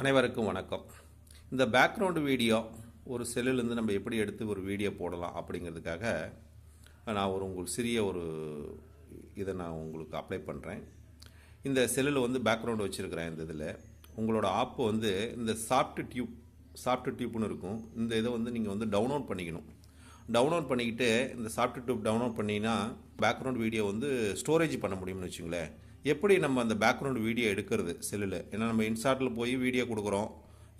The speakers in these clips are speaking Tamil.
அனைவருக்கும் வணக்கம். இந்த பேக்ரவுண்டு வீடியோ ஒரு செல்லுலேருந்து நம்ம எப்படி எடுத்து ஒரு வீடியோ போடலாம் அப்படிங்கிறதுக்காக நான் ஒரு உங்களுக்கு சிறிய ஒரு இதை நான் உங்களுக்கு அப்ளை பண்ணுறேன் இந்த செல்லில் வந்து பேக்ரவுண்டு வச்சுருக்கிறேன் இந்த இதில். உங்களோட ஆப்பு வந்து இந்த சாஃப்ட் டியூப் சாஃப்ட் டியூப்னு இருக்கும். இந்த இதை வந்து நீங்கள் வந்து டவுன்லோட் பண்ணிக்கணும். டவுன்லோட் பண்ணிக்கிட்டு இந்த சாஃப்ட் டியூப் டவுன்லோட் பண்ணிங்கன்னா பேக்ரவுண்ட் வீடியோ வந்து ஸ்டோரேஜ் பண்ண முடியும்னு வச்சுங்களேன். எப்படி நம்ம அந்த பேக்ரவுண்ட் வீடியோ எடுக்கிறது செல்லில்? ஏன்னா நம்ம இன்ஸ்டாட்டில் போய் வீடியோ கொடுக்குறோம்.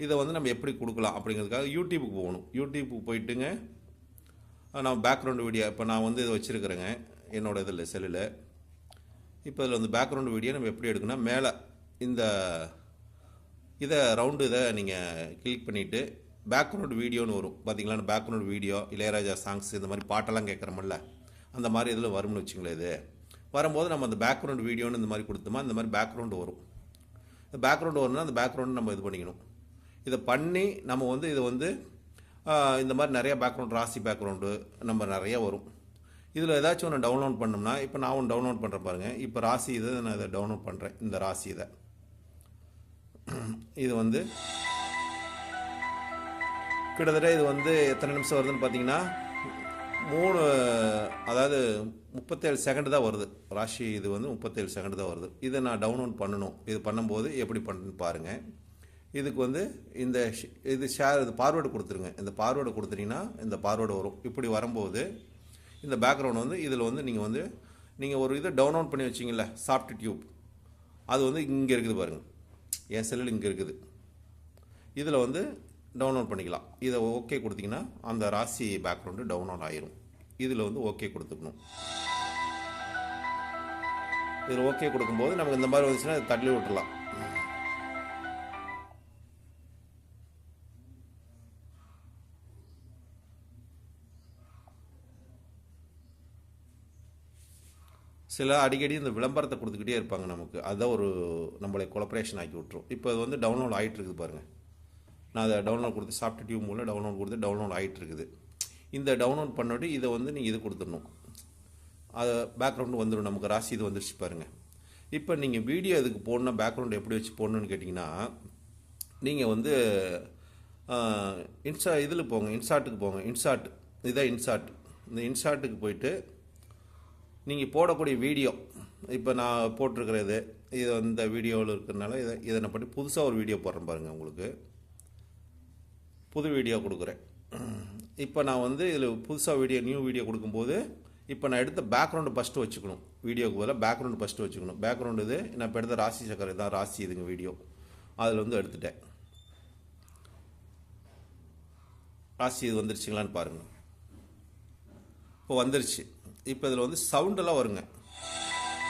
இதை வந்து நம்ம எப்படி கொடுக்கலாம் அப்படிங்கிறதுக்காக யூடியூப்புக்கு போகணும். யூடியூப்புக்கு போயிட்டுங்க நான் பேக்ரவுண்டு வீடியோ இப்போ நான் வந்து இதை வச்சுருக்கிறேங்க என்னோட இதில் செல்லில். இப்போ இதில் வந்து பேக்ரவுண்டு வீடியோ நம்ம எப்படி எடுக்கணும் மேலே இந்த இதை ரவுண்டு இதை நீங்கள் கிளிக் பண்ணிவிட்டு பேக்ரவுண்ட் வீடியோன்னு வரும். பார்த்தீங்களா? பேக்ரவுண்ட் வீடியோ இளையராஜா சாங்ஸ் இந்த மாதிரி பாட்டெல்லாம் கேட்குறோமில்ல அந்த மாதிரி இதில் வரும்னு வச்சுங்களேன் இது. வரும்போது நம்ம அந்த பேக்ரவுண்ட் வீடியோன்னு இந்த மாதிரி கொடுத்தோமா இந்த மாதிரி பேக்ரவுண்டு வரும். இந்த பேக்ரவுண்டு வரும்னா அந்த பேக்ரவுண்டு நம்ம இது பண்ணிக்கணும். இதை பண்ணி நம்ம வந்து இதை வந்து இந்த மாதிரி நிறைய பேக்ரவுண்ட் ராசி பேக்ரவுண்டு நம்ம நிறைய வரும். இதில் ஏதாச்சும் ஒன்று டவுன்லோட் பண்ணோம்னா இப்போ நான் ஒன்று டவுன்லோட் பண்ணுறேன் பாருங்கள் இப்போ ராசி இதை நான் இதை டவுன்லோட் பண்ணுறேன் இந்த ராசி இதை. இது வந்து கிட்டத்தட்ட இது வந்து எத்தனை நிமிஷம் வருதுன்னு பார்த்தீங்கன்னா மூணு அதாவது முப்பத்தேழு செகண்ட் தான் வருது. ராசி இது வந்து முப்பத்தேழு செகண்ட் தான் வருது. இதை நான் டவுன்லோட் பண்ணணும். இது பண்ணும்போது எப்படி பண்ணுன்னு பாருங்கள் இதுக்கு வந்து இந்த இது ஷேர் இது பார்வேர்டு கொடுத்துருங்க. இந்த பார்வேர்டு கொடுத்துட்டிங்கன்னா இந்த பார்வேர்டு வரும். இப்படி வரும்போது இந்த பேக்ரவுண்ட் வந்து இதில் வந்து நீங்கள் வந்து நீங்கள் ஒரு இதை டவுன்லோட் பண்ணி வச்சிங்கள சாஃப்ட் டியூப் அது வந்து இங்கே இருக்குது பாருங்கள் என் செல்லில் இங்கே இருக்குது. இதில் வந்து டவுன்லோட் பண்ணிக்கலாம். இதை ஓகே கொடுத்தீங்கன்னா அந்த ராசி பேக்ரவுண்டு டவுன்லோட் ஆயிரும். இதில் வந்து ஓகே கொடுத்துக்கணும். இதில் ஓகே கொடுக்கும்போது நமக்கு இந்த மாதிரி வந்துச்சுன்னா தள்ளி விட்டுலாம் சில அடிக்கடி இந்த விளம்பரத்தை கொடுத்துக்கிட்டே இருப்பாங்க நமக்கு. அதான் ஒரு நம்மளை கொலப்ரேஷன் ஆக்கி விட்டுரும். இப்போ இது வந்து டவுன்லோட் ஆகிட்டு இருக்குது பாருங்கள் நான் அதை டவுன்லோட் கொடுத்து சாஃப்ட் டியூப் மூலம் டவுன்லோட் கொடுத்து டவுன்லோட் ஆகிட்டு இருக்குது இந்த டவுன்லோட் பண்ணிட்டு இதை வந்து நீங்கள் இது கொடுத்துடணும். அது பேக்ரவுண்டு வந்துடும் நமக்கு ராசி இது வந்துருச்சு பாருங்கள் இப்போ நீங்கள் வீடியோ இதுக்கு போடணும் பேக்ரவுண்ட் எப்படி வச்சு போடணும்னு கேட்டிங்கன்னா நீங்கள் வந்து இன்ஸ்டா இதில் போங்க இன்சாட்டுக்கு போங்க. இன்சாட் இதுதான் இன்சார்ட் இந்த இன்சாட்டுக்கு போயிட்டு நீங்கள் போடக்கூடிய வீடியோ இப்போ நான் போட்டிருக்கிறது இது இந்த வீடியோவில் இருக்கிறதுனால இதை இதை நான் பண்ணி புதுசாக ஒரு வீடியோ போடுறேன் பாருங்கள் உங்களுக்கு. புது வீடியோ கொடுக்குறேன். இப்போ நான் வந்து இதில் புதுசாக வீடியோ நியூ வீடியோ கொடுக்கும்போது இப்போ நான் எடுத்த பேக்ரவுண்டு ஃபஸ்ட்டு வச்சுக்கணும். வீடியோக்கு பதிலாக பேக்ரவுண்டு ஃபஸ்ட்டு வச்சுக்கணும். பேக்ரவுண்டு இது நான் இப்போ எடுத்த ராசி சக்கரை தான் ராசி இதுங்க வீடியோ அதில் வந்து எடுத்துட்டேன். ராசி இது வந்துருச்சுங்களான்னு பாருங்கள் இப்போ வந்துருச்சு. இப்போ இதில் வந்து சவுண்டெல்லாம் வருங்க.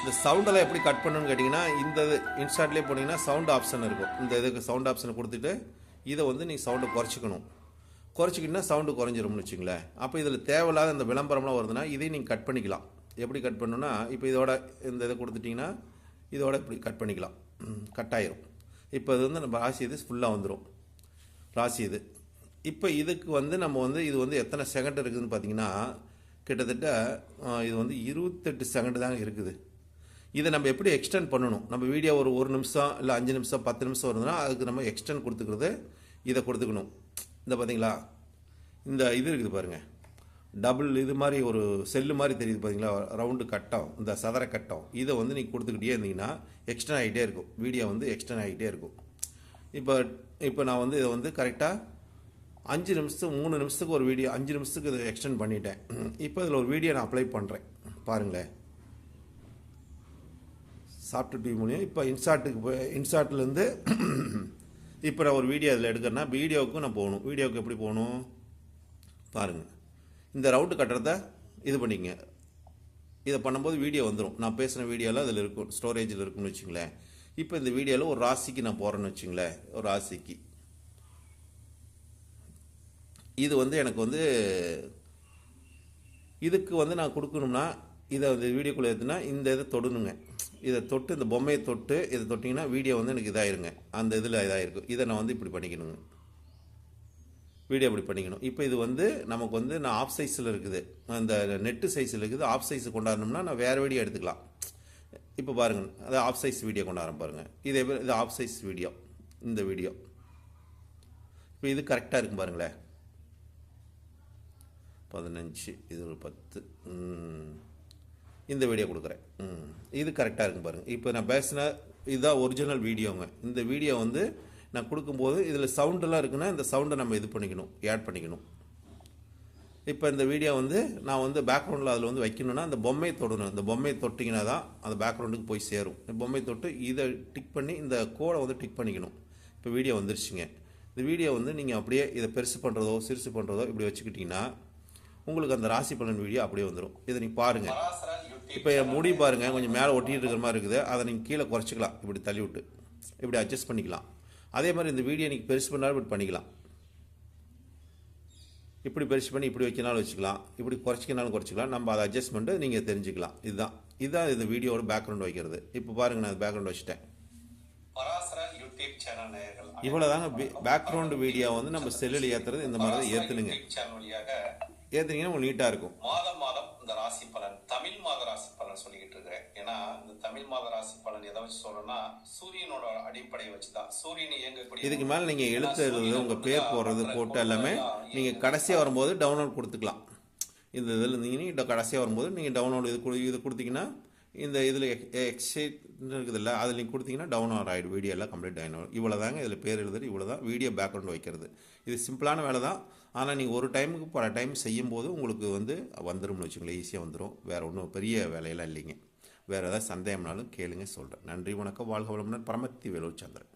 இந்த சவுண்டெல்லாம் எப்படி கட் பண்ணணும்னு கேட்டிங்கன்னா இந்த இது இன்ஸ்டாட்லேயே போனீங்கன்னா சவுண்ட் ஆப்ஷன் இருக்கும். இந்த இதுக்கு சவுண்ட் ஆப்ஷனை கொடுத்துட்டு இதை வந்து நீங்கள் சவுண்டை குறைச்சிக்கணும். குறைச்சிக்கிட்டா சவுண்டு குறைஞ்சிரும்னு வச்சுங்களேன் அப்போ இதில் தேவையில்லாத இந்த விளம்பரம்லாம் வருதுன்னா இதையும் நீங்கள் கட் பண்ணிக்கலாம். எப்படி கட் பண்ணணும்னா இப்போ இதோட இந்த இதை கொடுத்துட்டிங்கன்னா இதோட இப்படி கட் பண்ணிக்கலாம். கட் ஆயிரும். இப்போ இது வந்து நம்ம ராசி இது ஃபுல்லாக வந்துடும் ராசி இது. இப்போ இதுக்கு வந்து நம்ம வந்து இது வந்து எத்தனை செகண்ட் இருக்குதுன்னு பார்த்தீங்கன்னா கிட்டத்தட்ட இது வந்து இருபத்தெட்டு செகண்ட் தாங்க இருக்குது. இதை நம்ம எப்படி எக்ஸ்டெண்ட் பண்ணணும்? நம்ம வீடியோ ஒரு ஒரு நிமிஷம் இல்லை அஞ்சு நிமிஷம் பத்து நிமிஷம் வருதுன்னா அதுக்கு நம்ம எக்ஸ்டெண்ட் கொடுத்துக்கிறது இதை கொடுத்துக்கணும். இந்த பார்த்தீங்களா இந்த இது இருக்குது பாருங்கள் டபுள் இது மாதிரி ஒரு செல்லு மாதிரி தெரியுது பார்த்தீங்களா ரவுண்டு கட்டம் இந்த சதுர கட்டம். இதை வந்து நீங்கள் கொடுத்துக்கிட்டே இருந்தீங்கன்னா எக்ஸ்டெண்ட் ஆகிட்டே இருக்கும். வீடியோ வந்து எக்ஸ்டெண்ட் ஆகிட்டே இருக்கும். இப்போ இப்போ நான் வந்து இதை வந்து கரெக்டாக அஞ்சு நிமிஷத்துக்கு மூணு நிமிஷத்துக்கு ஒரு வீடியோ அஞ்சு நிமிஷத்துக்கு இதை எக்ஸ்டெண்ட் பண்ணிட்டேன். இப்போ இதில் ஒரு வீடியோ நான் அப்ளை பண்ணுறேன் பாருங்களேன். சாஃப்ட் டிவி மூலியம் இப்போ இன்சாட்டுக்கு போய் இன்சார்ட்லேருந்து இப்போ நான் ஒரு வீடியோ அதில் எடுக்கிறேன்னா வீடியோவுக்கும் நான் போகணும். வீடியோவுக்கு எப்படி போகணும்? பாருங்கள் இந்த ரவுண்டு கட்டுறத இது பண்ணிக்கங்க. இதை பண்ணும்போது வீடியோ வந்துடும் நான் பேசின வீடியோலாம் அதில் இருக்கும். ஸ்டோரேஜில் இருக்கும்னு வச்சுங்களேன். இப்போ இந்த வீடியோவில் ஒரு ராசிக்கு நான் போகிறேன்னு வச்சுங்களேன். ஒரு ராசிக்கு. இது வந்து எனக்கு வந்து இதுக்கு வந்து நான் கொடுக்கணும்னா இதை வந்து வீடியோக்குள்ளே ஏற்றுனா இந்த இதை தொடணுங்க இதை தொட்டு இந்த பொம்மையை தொட்டு இதை தொட்டிங்கன்னா வீடியோ வந்து எனக்கு இதாயிருங்க. அந்த இதில் இதாயிருக்கும் இதை நான் வந்து இப்படி பண்ணிக்கணுங்க. வீடியோ இப்படி பண்ணிக்கணும். இப்போ இது வந்து நமக்கு வந்து நான் ஆஃப் சைஸில் இருக்குது. அந்த நெட்டு சைஸில் இருக்குது. ஆஃப் சைஸ் கொண்டாடணும்னா நான் வேறு வீடியோ எடுத்துக்கலாம். இப்போ பாருங்கள் அது ஆஃப் சைஸ் வீடியோ கொண்டாடுறேன் பாருங்கள் இதே இது ஆஃப் சைஸ் வீடியோ இந்த வீடியோ இப்போ இது கரெக்டாக இருக்கும் பாருங்களேன். பதினஞ்சு இது ஒரு பத்து. இந்த வீடியோ கொடுக்குறேன். இது கரெக்டாக இருக்கும் பாருங்கள் இப்போ நான் பேசின இதுதான் ஒரிஜினல் வீடியோங்க இந்த வீடியோ வந்து நான் கொடுக்கும்போது இதில் சவுண்டெல்லாம் இருக்குன்னா இந்த சவுண்டை நம்ம இது பண்ணிக்கணும் ஆட் பண்ணிக்கணும். இப்போ இந்த வீடியோ வந்து நான் வந்து பேக்ரவுண்டில் அதில் வந்து வைக்கணும்னா அந்த பொம்மையை தொடணும். இந்த பொம்மையை தொட்டிங்கன்னா தான் அந்த பேக்ரவுண்டுக்கு போய் சேரும். இந்த பொம்மையை தொட்டு இதை டிக் பண்ணி இந்த கோடை வந்து டிக் பண்ணிக்கணும். இப்போ வீடியோ வந்துருச்சுங்க. இந்த வீடியோ வந்து நீங்கள் அப்படியே இதை பெருசு பண்ணுறதோ சிறுசு பண்ணுறதோ இப்படி வச்சுக்கிட்டிங்கன்னா உங்களுக்கு அந்த ராசி பலன் வீடியோ அப்படியே வந்துடும் இதை நீங்கள் பாருங்கள் இப்போ என் முடி பாருங்கள் கொஞ்சம் மேலே ஒட்டிட்டு இருக்கிற மாதிரி இருக்குது. அதை நீங்கள் கீழே குறைச்சிக்கலாம். இப்படி தள்ளி விட்டு. இப்படி அட்ஜஸ்ட் பண்ணிக்கலாம். அதே மாதிரி இந்த வீடியோ நீங்கள் பெருசு பண்ணாலும் இப்படி பண்ணிக்கலாம். இப்படி பெருசு பண்ணி இப்படி வைக்கனாலும் வச்சுக்கலாம். இப்படி குறைச்சிக்கனாலும் குறைச்சிக்கலாம். நம்ம அதை அட்ஜஸ்ட்மெண்ட்டு நீங்கள் தெரிஞ்சுக்கலாம். இதுதான். இதுதான் இந்த வீடியோட பேக்ரவுண்ட் வைக்கிறது. இப்போ பாருங்கள் நான் பேக்ரவுண்ட் வச்சுட்டேன். இவ்வளோதாங்க பேக்ரவுண்ட் வீடியோ வந்து நம்ம செல்லில் ஏற்றுறது இந்த மாதிரி ஏற்றுனுங்க ஏற்றுனீங்கன்னா உங்களுக்கு நீட்டாக இருக்கும். மாதம் மாதம் இந்த ராசி பலன் தமிழ் மாத ராசி பலன் சொல்லிக்கிட்டு இருக்கிறேன். ஏன்னா இந்த தமிழ் மாத ராசி பலன் எதை வச்சு சொல்றேன்னா சூரியனோட அடிப்படையை வச்சுதான் சூரியன் இயங்கக்கூடிய இதுக்கு மேலே நீங்கள் எழுத்து எழுதுறது உங்கள் பேர் போடுறது போட்டு எல்லாமே நீங்கள் கடைசியாக வரும்போது டவுன்லோட் கொடுத்துக்கலாம். இந்த இதில் இருந்தீங்கன்னா கடைசியாக வரும்போது நீங்கள் டவுன்லோட் இது இது கொடுத்தீங்கன்னா இந்த இதில் எக்ஸைட் இருக்குதுல்ல அதில் நீங்கள் கொடுத்தீங்கன்னா டவுன்லோட் ஆகிடும் வீடியோ எல்லாம் கம்ப்ளீட் ஆகிடும் இவ்வளோ தாங்க இதில் பேர் எழுதுறது இவ்வளோ தான் வீடியோ பேக்ரவுண்ட் வைக்கிறது. இது சிம்பிளான வேலை தான். ஆனால் நீங்கள் ஒரு டைமுக்கு பல டைம் செய்யும்போது உங்களுக்கு வந்து வந்துரும்னு வச்சுங்களேன் ஈஸியாக வந்துடும் வேறு ஒன்றும் பெரிய வேலையெல்லாம் இல்லைங்க. வேறு ஏதாவது சந்தேகம்னாலும் கேளுங்க சொல்கிறேன் நன்றி வணக்கம். வாழ்க வளமுடன். பரமத்தி வேலூர் சந்திரன்.